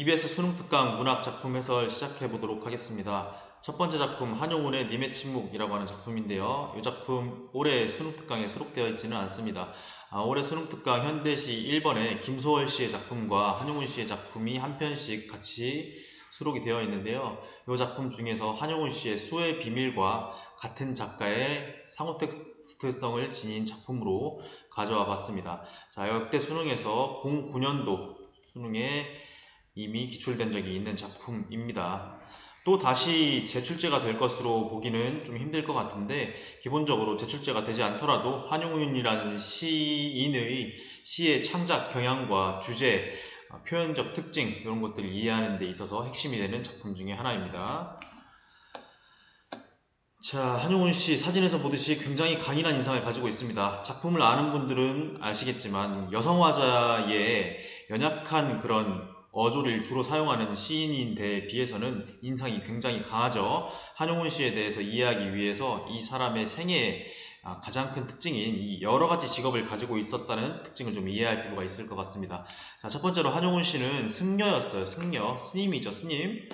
EBS 수능 특강 문학 작품 해설 시작해 보도록 하겠습니다. 첫 번째 작품 한용운의 님의 침묵이라고 하는 작품인데요. 이 작품 올해 수능 특강에 수록되어 있지는 않습니다. 아, 올해 수능 특강 현대시 1번에 김소월 씨의 작품과 한용운 씨의 작품이 한 편씩 같이 수록이 되어 있는데요. 이 작품 중에서 한용운 씨의 수의 비밀과 같은 작가의 상호 텍스트성을 지닌 작품으로 가져와 봤습니다. 자, 역대 수능에서 09년도 수능에 이미 기출된 적이 있는 작품입니다. 또 다시 재출제가 될 것으로 보기는 좀 힘들 것 같은데 기본적으로 재출제가 되지 않더라도 한용운이라는 시인의 시의 창작 경향과 주제, 어, 표현적 특징 이런 것들을 이해하는 데 있어서 핵심이 되는 작품 중에 하나입니다. 자, 한용운 씨 사진에서 보듯이 굉장히 강인한 인상을 가지고 있습니다. 작품을 아는 분들은 아시겠지만 여성화자의 연약한 그런 어조를 주로 사용하는 시인인데 비해서는 인상이 굉장히 강하죠. 한용운 씨에 대해서 이해하기 위해서 이 사람의 생애의 아, 가장 큰 특징인 이 여러 가지 직업을 가지고 있었다는 특징을 좀 이해할 필요가 있을 것 같습니다. 자, 첫 번째로 한용운 씨는 승려였어요. 승려, 스님이죠, 스님.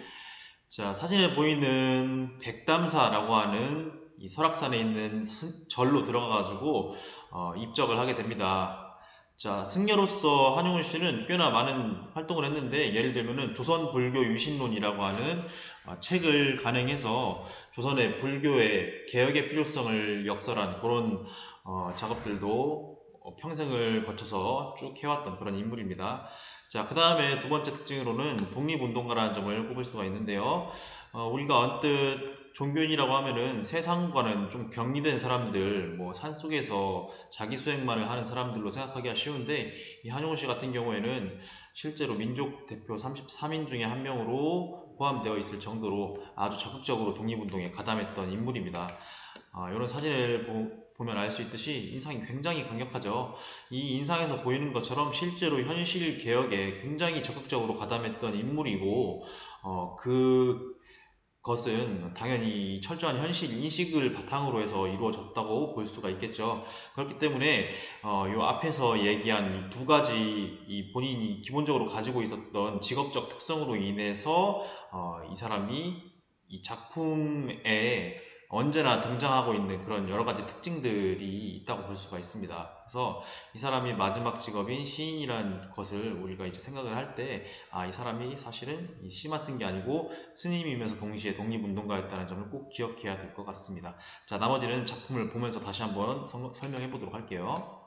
자, 사진에 보이는 백담사라고 하는 이 설악산에 있는 절로 들어가 가지고 어, 입적을 하게 됩니다. 자, 승려로서 한용운 씨는 꽤나 많은 활동을 했는데 예를 들면은 조선 불교 유신론이라고 하는 어, 책을 간행해서 조선의 불교의 개혁의 필요성을 역설한 그런 어, 작업들도 어, 평생을 거쳐서 쭉 해왔던 그런 인물입니다. 자, 그 다음에 두 번째 특징으로는 독립운동가라는 점을 꼽을 수가 있는데요. 어, 우리가 언뜻 종교인이라고 하면은 세상과는 좀 격리된 사람들, 뭐 산속에서 자기 수행만을 하는 사람들로 생각하기가 쉬운데 이 한용우 씨 같은 경우에는 실제로 민족 대표 33인 중에 한 명으로 포함되어 있을 정도로 아주 적극적으로 독립운동에 가담했던 인물입니다. 아, 이런 사진을 보, 보면 알 수 있듯이 인상이 굉장히 강력하죠. 이 인상에서 보이는 것처럼 실제로 현실 개혁에 굉장히 적극적으로 가담했던 인물이고 어, 그 것은 당연히 철저한 현실 인식을 바탕으로 해서 이루어졌다고 볼 수가 있겠죠. 그렇기 때문에 어, 이 앞에서 얘기한 두 가지 이 본인이 기본적으로 가지고 있었던 직업적 특성으로 인해서 어, 이 사람이 이 작품에 언제나 등장하고 있는 그런 여러 가지 특징들이 있다고 볼 수가 있습니다. 그래서 이 사람이 마지막 직업인 시인이라는 것을 우리가 이제 생각을 할 때, 아, 이 사람이 사실은 시만 쓴 게 아니고 스님이면서 동시에 독립운동가였다는 점을 꼭 기억해야 될 것 같습니다. 자, 나머지는 작품을 보면서 다시 한번 설명해 보도록 할게요.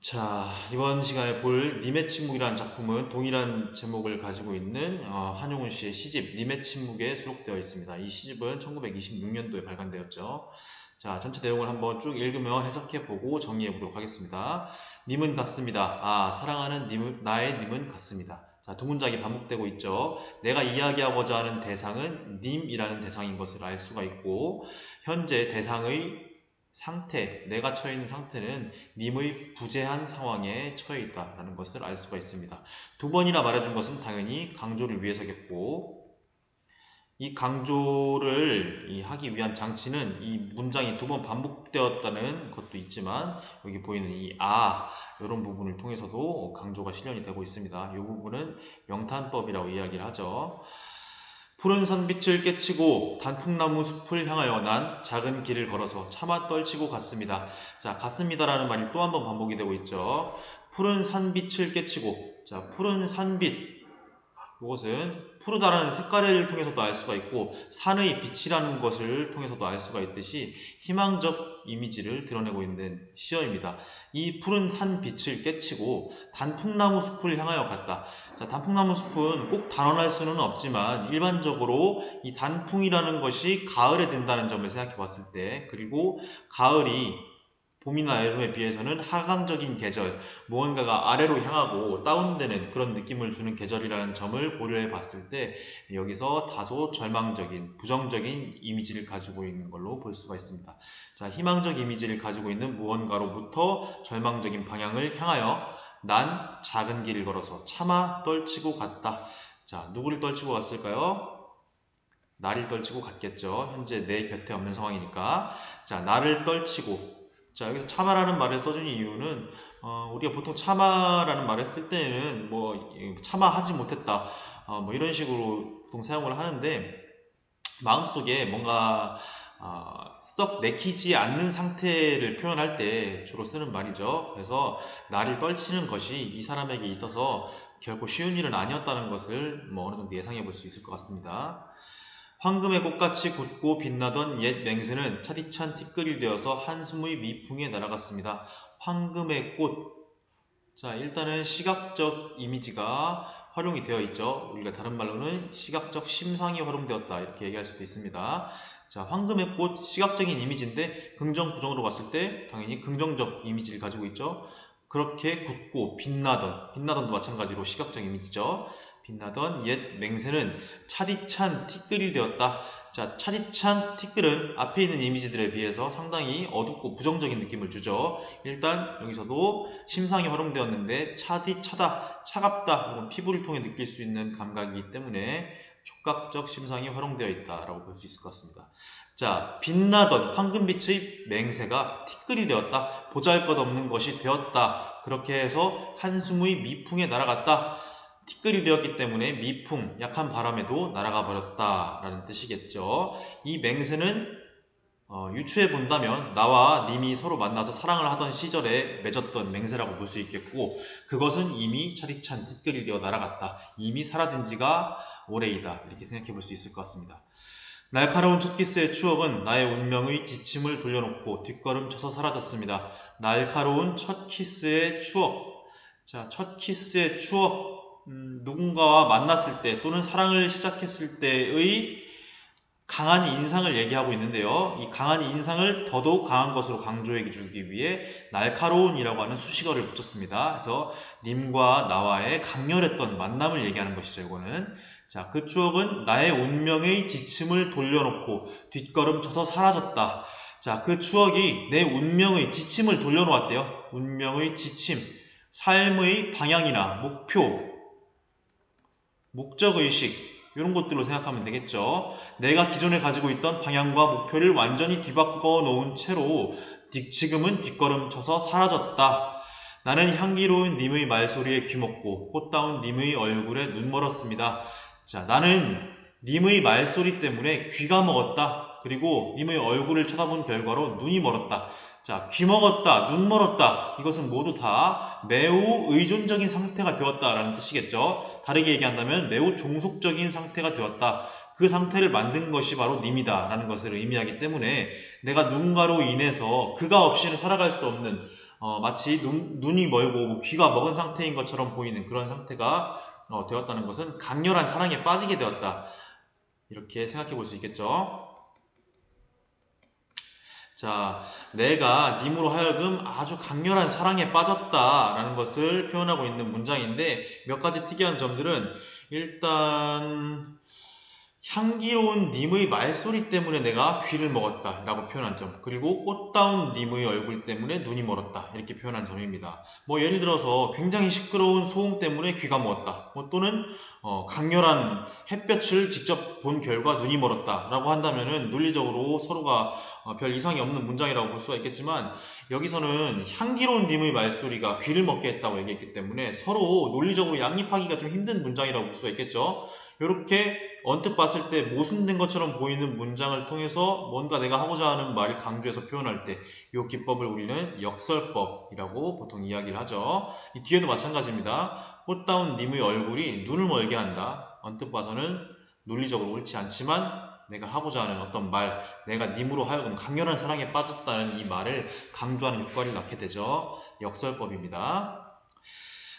자, 이번 시간에 볼 님의 침묵이라는 작품은 동일한 제목을 가지고 있는 어, 한용운 씨의 시집 님의 침묵에 수록되어 있습니다. 이 시집은 1926년도에 발간되었죠. 자, 전체 내용을 한번 쭉 읽으며 해석해 보고 정리해 보도록 하겠습니다. 님은 같습니다. 아, 사랑하는 님은, 나의 님은 같습니다. 자, 두 문장이 반복되고 있죠. 내가 이야기하고자 하는 대상은 님이라는 대상인 것을 알 수가 있고, 현재 대상의 상태, 내가 처해 있는 상태는 님의 부재한 상황에 처해 있다라는 것을 알 수가 있습니다. 두 번이나 말해준 것은 당연히 강조를 위해서겠고 이 강조를 하기 위한 장치는 이 문장이 두 번 반복되었다는 것도 있지만 여기 보이는 이 아 이런 부분을 통해서도 강조가 실현이 되고 있습니다. 이 부분은 명탄법이라고 이야기를 하죠. 푸른 산빛을 깨치고 단풍나무 숲을 향하여 난 작은 길을 걸어서 차마 떨치고 갔습니다. 자, 갔습니다라는 말이 또 한 번 반복이 되고 있죠. 푸른 산빛을 깨치고, 자, 푸른 산빛. 이것은 푸르다라는 색깔을 통해서도 알 수가 있고 산의 빛이라는 것을 통해서도 알 수가 있듯이 희망적 이미지를 드러내고 있는 시어입니다. 이 푸른 산 빛을 깨치고 단풍나무 숲을 향하여 갔다. 자, 단풍나무 숲은 꼭 단언할 수는 없지만 일반적으로 이 단풍이라는 것이 가을에 된다는 점을 생각해 봤을 때 그리고 가을이 봄이나 여름에 비해서는 하강적인 계절, 무언가가 아래로 향하고 다운되는 그런 느낌을 주는 계절이라는 점을 고려해 봤을 때 여기서 다소 절망적인, 부정적인 이미지를 가지고 있는 걸로 볼 수가 있습니다. 자, 희망적 이미지를 가지고 있는 무언가로부터 절망적인 방향을 향하여 난 작은 길을 걸어서 차마 떨치고 갔다. 자, 누구를 떨치고 갔을까요? 나를 떨치고 갔겠죠. 현재 내 곁에 없는 상황이니까. 자, 나를 떨치고. 자, 여기서 차마라는 말을 써준 이유는 어, 우리가 보통 참아라는 말을 쓸 때는 뭐 참아하지 못했다 어, 뭐 이런 식으로 보통 사용을 하는데 마음속에 뭔가 어, 썩 내키지 않는 상태를 표현할 때 주로 쓰는 말이죠. 그래서 나를 떨치는 것이 이 사람에게 있어서 결코 쉬운 일은 아니었다는 것을 뭐 어느 정도 예상해 볼 수 있을 것 같습니다. 황금의 꽃같이 굳고 빛나던 옛 맹세는 차디찬 티끌이 되어서 한숨의 미풍에 날아갔습니다. 황금의 꽃. 자, 일단은 시각적 이미지가 활용이 되어 있죠. 우리가 다른 말로는 시각적 심상이 활용되었다. 이렇게 얘기할 수도 있습니다. 자, 황금의 꽃, 시각적인 이미지인데 긍정, 부정으로 봤을 때 당연히 긍정적 이미지를 가지고 있죠. 그렇게 굳고 빛나던, 빛나던도 마찬가지로 시각적 이미지죠. 빛나던 옛 맹세는 차디찬 티끌이 되었다. 자, 차디찬 티끌은 앞에 있는 이미지들에 비해서 상당히 어둡고 부정적인 느낌을 주죠. 일단 여기서도 심상이 활용되었는데 차디, 차다, 차갑다 이런 피부를 통해 느낄 수 있는 감각이기 때문에 촉각적 심상이 활용되어 있다라고 볼 수 있을 것 같습니다. 자, 빛나던 황금빛의 맹세가 티끌이 되었다. 보잘것없는 것이 되었다. 그렇게 해서 한숨의 미풍에 날아갔다. 티끌이 되었기 때문에 미풍, 약한 바람에도 날아가 버렸다라는 뜻이겠죠. 이 맹세는 어, 유추해 본다면 나와 님이 서로 만나서 사랑을 하던 시절에 맺었던 맹세라고 볼 수 있겠고 그것은 이미 차디찬 티끌이 되어 날아갔다. 이미 사라진 지가 오래이다. 이렇게 생각해 볼 수 있을 것 같습니다. 날카로운 첫 키스의 추억은 나의 운명의 지침을 돌려놓고 뒷걸음쳐서 사라졌습니다. 날카로운 첫 키스의 추억. 자, 첫 키스의 추억. 음, 누군가와 만났을 때 또는 사랑을 시작했을 때의 강한 인상을 얘기하고 있는데요. 이 강한 인상을 더더욱 강한 것으로 강조해 주기 위해 날카로운이라고 하는 수식어를 붙였습니다. 그래서 님과 나와의 강렬했던 만남을 얘기하는 것이죠. 이거는 자, 그 추억은 나의 운명의 지침을 돌려놓고 뒷걸음쳐서 사라졌다. 자, 그 추억이 내 운명의 지침을 돌려놓았대요. 운명의 지침, 삶의 방향이나 목표, 목적의식, 이런 것들로 생각하면 되겠죠. 내가 기존에 가지고 있던 방향과 목표를 완전히 뒤바꿔 놓은 채로 지금은 뒷걸음 쳐서 사라졌다. 나는 향기로운 님의 말소리에 귀먹고 꽃다운 님의 얼굴에 눈 멀었습니다. 자, 나는 님의 말소리 때문에 귀가 먹었다. 그리고 님의 얼굴을 쳐다본 결과로 눈이 멀었다. 자, 귀 먹었다, 눈 멀었다. 이것은 모두 다 매우 의존적인 상태가 되었다라는 뜻이겠죠. 다르게 얘기한다면 매우 종속적인 상태가 되었다. 그 상태를 만든 것이 바로 님이다. 라는 것을 의미하기 때문에 내가 누군가로 인해서 그가 없이는 살아갈 수 없는 어, 마치 눈, 눈이 멀고 귀가 먹은 상태인 것처럼 보이는 그런 상태가 어, 되었다는 것은 강렬한 사랑에 빠지게 되었다. 이렇게 생각해 볼 수 있겠죠. 자, 내가 님으로 하여금 아주 강렬한 사랑에 빠졌다라는 것을 표현하고 있는 문장인데 몇 가지 특이한 점들은 일단 향기로운 님의 말소리 때문에 내가 귀를 먹었다 라고 표현한 점 그리고 꽃다운 님의 얼굴 때문에 눈이 멀었다 이렇게 표현한 점입니다. 뭐 예를 들어서 굉장히 시끄러운 소음 때문에 귀가 먹었다 뭐 또는 어, 강렬한 햇볕을 직접 본 결과 눈이 멀었다 라고 한다면은 논리적으로 서로가 어, 별 이상이 없는 문장이라고 볼 수가 있겠지만 여기서는 향기로운 님의 말소리가 귀를 먹게 했다고 얘기했기 때문에 서로 논리적으로 양립하기가 좀 힘든 문장이라고 볼 수가 있겠죠. 이렇게 언뜻 봤을 때 모순된 것처럼 보이는 문장을 통해서 뭔가 내가 하고자 하는 말을 강조해서 표현할 때 이 기법을 우리는 역설법이라고 보통 이야기를 하죠. 이 뒤에도 마찬가지입니다. 꽃다운 님의 얼굴이 눈을 멀게 한다. 언뜻 봐서는 논리적으로 옳지 않지만 내가 하고자 하는 어떤 말, 내가 님으로 하여금 강렬한 사랑에 빠졌다는 이 말을 강조하는 효과를 낳게 되죠. 역설법입니다.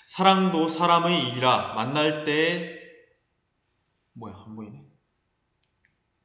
사랑도 사람의 일이라 만날 때 뭐야 안 보이네.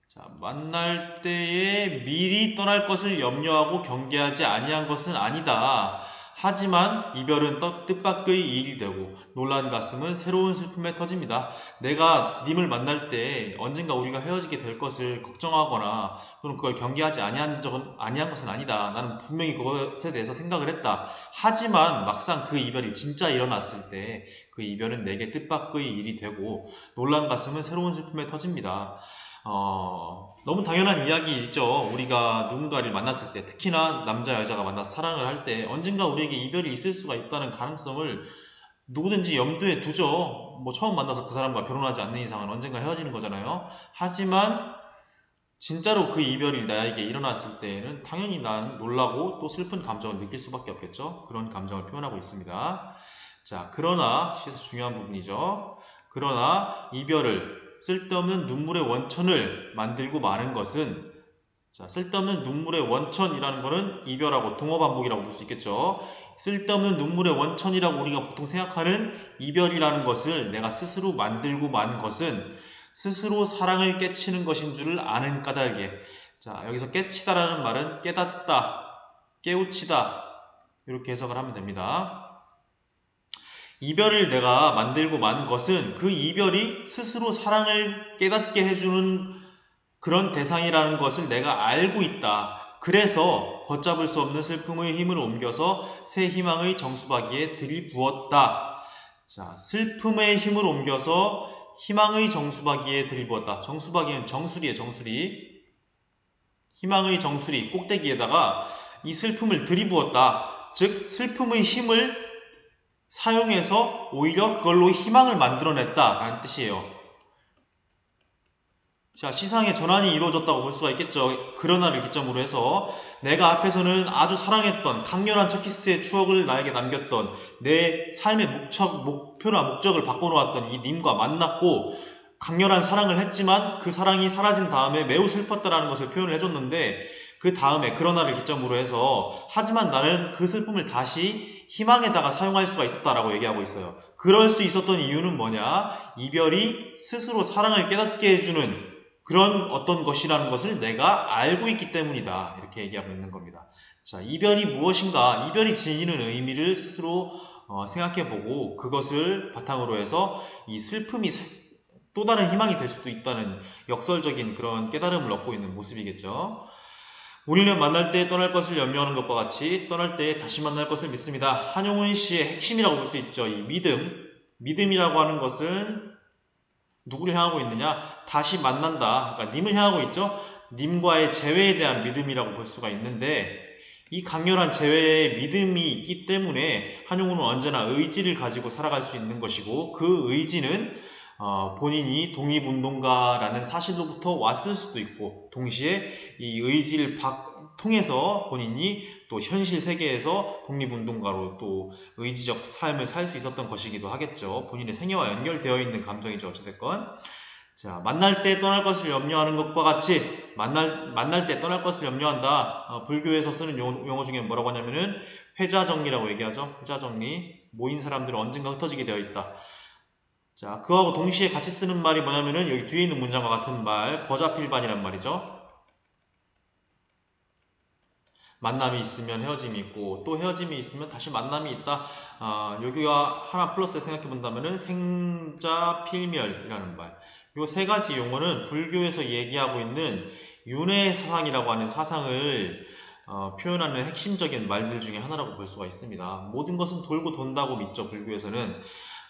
자 만날 때에 미리 떠날 것을 염려하고 경계하지 아니한 것은 아니다. 하지만 이별은 뜻밖의 일이 되고 놀란 가슴은 새로운 슬픔에 터집니다. 내가 님을 만날 때 언젠가 우리가 헤어지게 될 것을 걱정하거나 또는 그걸 경계하지 아니한 적은 아니한 것은 아니다. 나는 분명히 그것에 대해서 생각을 했다. 하지만 막상 그 이별이 진짜 일어났을 때 그 이별은 내게 뜻밖의 일이 되고 놀란 가슴은 새로운 슬픔에 터집니다. 어, 너무 당연한 이야기죠. 우리가 누군가를 만났을 때, 특히나 남자, 여자가 만나서 사랑을 할 때, 언젠가 우리에게 이별이 있을 수가 있다는 가능성을 누구든지 염두에 두죠. 뭐 처음 만나서 그 사람과 결혼하지 않는 이상은 언젠가 헤어지는 거잖아요. 하지만 진짜로 그 이별이 나에게 일어났을 때에는 당연히 난 놀라고 또 슬픈 감정을 느낄 수밖에 없겠죠. 그런 감정을 표현하고 있습니다. 자, 그러나, 시에서 중요한 부분이죠. 그러나 이별을 쓸데없는 눈물의 원천을 만들고 마는 것은 자, 쓸데없는 눈물의 원천이라는 것은 이별하고 동어 반복이라고 볼 수 있겠죠. 쓸데없는 눈물의 원천이라고 우리가 보통 생각하는 이별이라는 것을 내가 스스로 만들고 만 것은 스스로 사랑을 깨치는 것인 줄을 아는 까닭에 자 여기서 깨치다라는 말은 깨닫다, 깨우치다 이렇게 해석을 하면 됩니다. 이별을 내가 만들고 만 것은 그 이별이 스스로 사랑을 깨닫게 해주는 그런 대상이라는 것을 내가 알고 있다. 그래서 걷잡을 수 없는 슬픔의 힘을 옮겨서 새 희망의 정수박이에 들이부었다. 자, 슬픔의 힘을 옮겨서 희망의 정수박이에 들이부었다. 정수박이는 정수리에 정수리. 희망의 정수리 꼭대기에다가 이 슬픔을 들이부었다. 즉 슬픔의 힘을 사용해서 오히려 그걸로 희망을 만들어냈다라는 뜻이에요. 자, 시상의 전환이 이루어졌다고 볼 수가 있겠죠. 그러나를 기점으로 해서 내가 앞에서는 아주 사랑했던 강렬한 첫 키스의 추억을 나에게 남겼던 내 삶의 목적, 목표나 목적을 바꿔놓았던 이 님과 만났고 강렬한 사랑을 했지만 그 사랑이 사라진 다음에 매우 슬펐다라는 것을 표현을 해줬는데 그 다음에 그러나를 기점으로 해서 하지만 나는 그 슬픔을 다시 희망에다가 사용할 수가 있었다라고 얘기하고 있어요. 그럴 수 있었던 이유는 뭐냐? 이별이 스스로 사랑을 깨닫게 해주는 그런 어떤 것이라는 것을 내가 알고 있기 때문이다. 이렇게 얘기하고 있는 겁니다. 자, 이별이 무엇인가? 이별이 지니는 의미를 스스로 어, 생각해보고 그것을 바탕으로 해서 이 슬픔이 또 다른 희망이 될 수도 있다는 역설적인 그런 깨달음을 얻고 있는 모습이겠죠. 우리는 만날 때 떠날 것을 염려하는 것과 같이 떠날 때 다시 만날 것을 믿습니다. 한용운 씨의 핵심이라고 볼 수 있죠. 이 믿음. 믿음이라고 하는 것은 누구를 향하고 있느냐? 다시 만난다. 그러니까 님을 향하고 있죠. 님과의 재회에 대한 믿음이라고 볼 수가 있는데 이 강렬한 재회의 믿음이 있기 때문에 한용우는 언제나 의지를 가지고 살아갈 수 있는 것이고 그 의지는 어, 본인이 독립운동가라는 사실로부터 왔을 수도 있고 동시에 이 의지를 통해서 본인이 또 현실 세계에서 독립운동가로 또 의지적 삶을 살 수 있었던 것이기도 하겠죠. 본인의 생애와 연결되어 있는 감정이죠. 어찌됐건. 자, 만날 때 떠날 것을 염려하는 것과 같이 만날, 만날 때 떠날 것을 염려한다. 어, 불교에서 쓰는 용어, 용어 중에 뭐라고 하냐면은 회자정리라고 얘기하죠. 회자정리. 모인 사람들은 언젠가 흩어지게 되어 있다. 자, 그하고 동시에 같이 쓰는 말이 뭐냐면은 여기 뒤에 있는 문장과 같은 말, 거자필반이란 말이죠. 만남이 있으면 헤어짐이 있고 또 헤어짐이 있으면 다시 만남이 있다. 아, 여기가 하나 플러스 생각해 본다면은 생자 필멸이라는 말. 이 세 가지 용어는 불교에서 얘기하고 있는 윤회 사상이라고 하는 사상을 어, 표현하는 핵심적인 말들 중에 하나라고 볼 수가 있습니다. 모든 것은 돌고 돈다고 믿죠. 불교에서는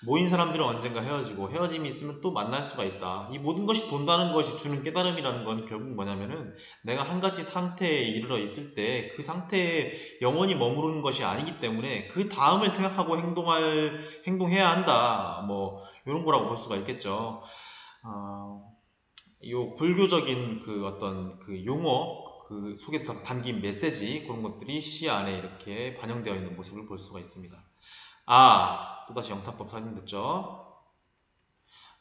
모인 사람들은 언젠가 헤어지고 헤어짐이 있으면 또 만날 수가 있다. 이 모든 것이 돈다는 것이 주는 깨달음이라는 건 결국 뭐냐면은 내가 한 가지 상태에 이르러 있을 때 그 상태에 영원히 머무르는 것이 아니기 때문에 그 다음을 생각하고 행동할 행동해야 한다. 뭐 이런 거라고 볼 수가 있겠죠. 어, 요 불교적인 그 어떤 그 용어 그 속에 담긴 메시지 그런 것들이 시 안에 이렇게 반영되어 있는 모습을 볼 수가 있습니다. 아, 또다시 영탁법 듣죠.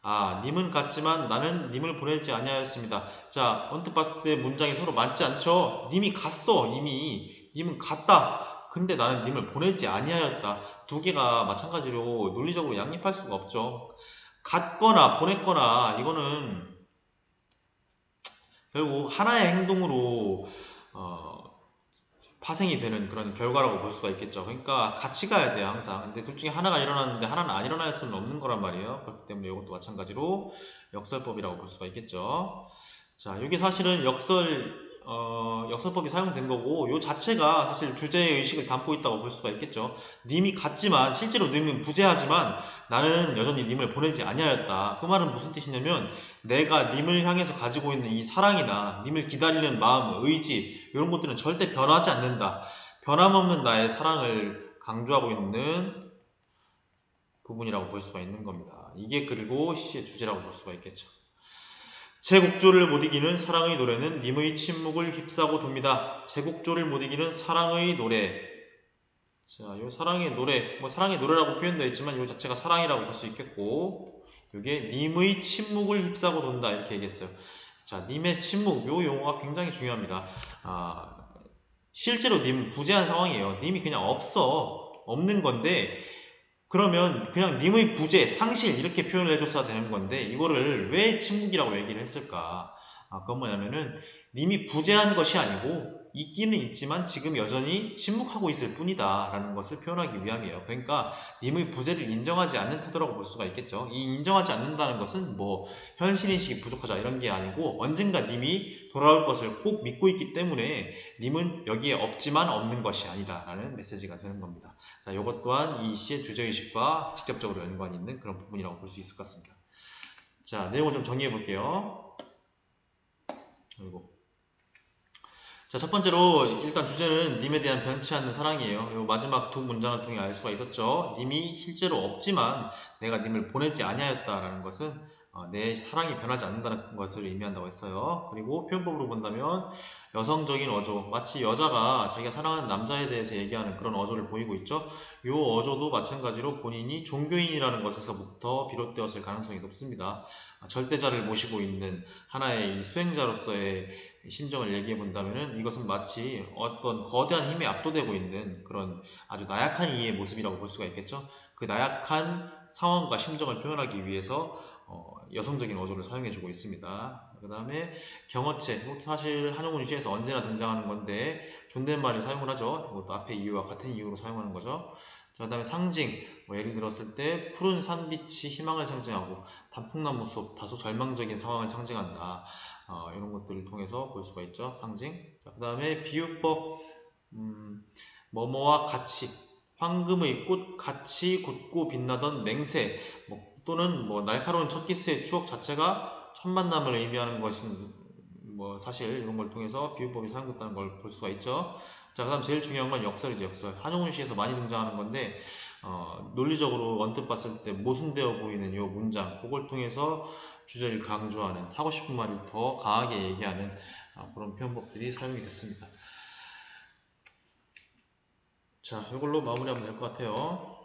아, 님은 같지만 나는 님을 보내지 아니하였습니다. 자, 언뜻 봤을 때 문장이 서로 맞지 않죠? 님이 갔어, 이미. 님은 갔다. 근데 나는 님을 보내지 아니하였다. 두 개가 마찬가지로 논리적으로 양립할 수가 없죠. 갔거나 보냈거나 이거는 결국 하나의 행동으로 어, 파생이 되는 그런 결과라고 볼 수가 있겠죠. 그러니까 같이 가야 돼요, 항상. 근데 둘 중에 하나가 일어났는데 하나는 안 일어날 수는 없는 거란 말이에요. 그렇기 때문에 이것도 마찬가지로 역설법이라고 볼 수가 있겠죠. 자, 여기 사실은 역설, 어, 역설법이 사용된 거고 요 자체가 사실 주제의 의식을 담고 있다고 볼 수가 있겠죠. 님이 같지만 실제로 님은 부재하지만 나는 여전히 님을 보내지 아니하였다. 그 말은 무슨 뜻이냐면 내가 님을 향해서 가지고 있는 이 사랑이나 님을 기다리는 마음, 의지 이런 것들은 절대 변하지 않는다. 변함없는 나의 사랑을 강조하고 있는 부분이라고 볼 수가 있는 겁니다. 이게 그리고 시의 주제라고 볼 수가 있겠죠. 제국조를 못 이기는 사랑의 노래는 님의 침묵을 휩싸고 돕니다. 제국조를 못 이기는 사랑의 노래. 자, 요 사랑의 노래, 뭐 사랑의 노래라고 표현되어 있지만 요 자체가 사랑이라고 볼 수 있겠고, 요게 님의 침묵을 휩싸고 돈다 이렇게 얘기했어요. 자, 님의 침묵, 요 용어가 굉장히 중요합니다. 아, 실제로 님 부재한 상황이에요. 님이 그냥 없어, 없는 건데 그러면 그냥 님의 부재, 상실 이렇게 표현을 해줬어야 되는 건데 이거를 왜 침묵이라고 얘기를 했을까? 아, 그건 뭐냐면은 님이 부재한 것이 아니고 있기는 있지만 지금 여전히 침묵하고 있을 뿐이다 라는 것을 표현하기 위함이에요. 그러니까 님의 부재를 인정하지 않는 태도라고 볼 수가 있겠죠. 이 인정하지 않는다는 것은 뭐 현실인식이 부족하자 이런 게 아니고 언젠가 님이 돌아올 것을 꼭 믿고 있기 때문에 님은 여기에 없지만 없는 것이 아니다 라는 메시지가 되는 겁니다. 자, 이것 또한 이 시의 주제의식과 직접적으로 연관이 있는 그런 부분이라고 볼 수 있을 것 같습니다. 자, 내용을 좀 정리해 볼게요. 그리고 자, 첫 번째로 일단 주제는 님에 대한 변치 않는 사랑이에요. 이 마지막 두 문장을 통해 알 수가 있었죠. 님이 실제로 없지만 내가 님을 보내지 아니하였다라는 것은 어, 내 사랑이 변하지 않는다는 것을 의미한다고 했어요. 그리고 표현법으로 본다면 여성적인 어조, 마치 여자가 자기가 사랑하는 남자에 대해서 얘기하는 그런 어조를 보이고 있죠. 이 어조도 마찬가지로 본인이 종교인이라는 것에서부터 비롯되었을 가능성이 높습니다. 아, 절대자를 모시고 있는 하나의 이 수행자로서의 심정을 얘기해 본다면 이것은 마치 어떤 거대한 힘에 압도되고 있는 그런 아주 나약한 이의 모습이라고 볼 수가 있겠죠. 그 나약한 상황과 심정을 표현하기 위해서 어, 여성적인 어조를 사용해주고 있습니다. 그 다음에 경어체, 뭐 사실 한용운 시에서 언제나 등장하는 건데 존댓말을 사용을 하죠. 이것도 앞에 이유와 같은 이유로 사용하는 거죠. 자, 그 다음에 상징, 뭐 예를 들었을 때 푸른 산빛이 희망을 상징하고 단풍나무 숲, 다소 절망적인 상황을 상징한다. 어, 이런 것들을 통해서 볼 수가 있죠. 상징. 자, 그 다음에 비유법, 음, 뭐뭐와 같이, 황금의 꽃 같이 굳고 빛나던 맹세, 뭐, 또는 뭐 날카로운 첫 키스의 추억 자체가 첫 만남을 의미하는 것인 뭐 사실 이런 걸 통해서 비유법이 사용됐다는 걸 볼 수가 있죠. 자, 그다음 제일 중요한 건 역설이죠, 역설. 한용운 시에서 많이 등장하는 건데 어, 논리적으로 언뜻 봤을 때 모순되어 보이는 이 문장, 그걸 통해서 주제를 강조하는 하고 싶은 말을 더 강하게 얘기하는 어, 그런 표현법들이 사용이 됐습니다. 자, 이걸로 마무리하면 될 것 같아요.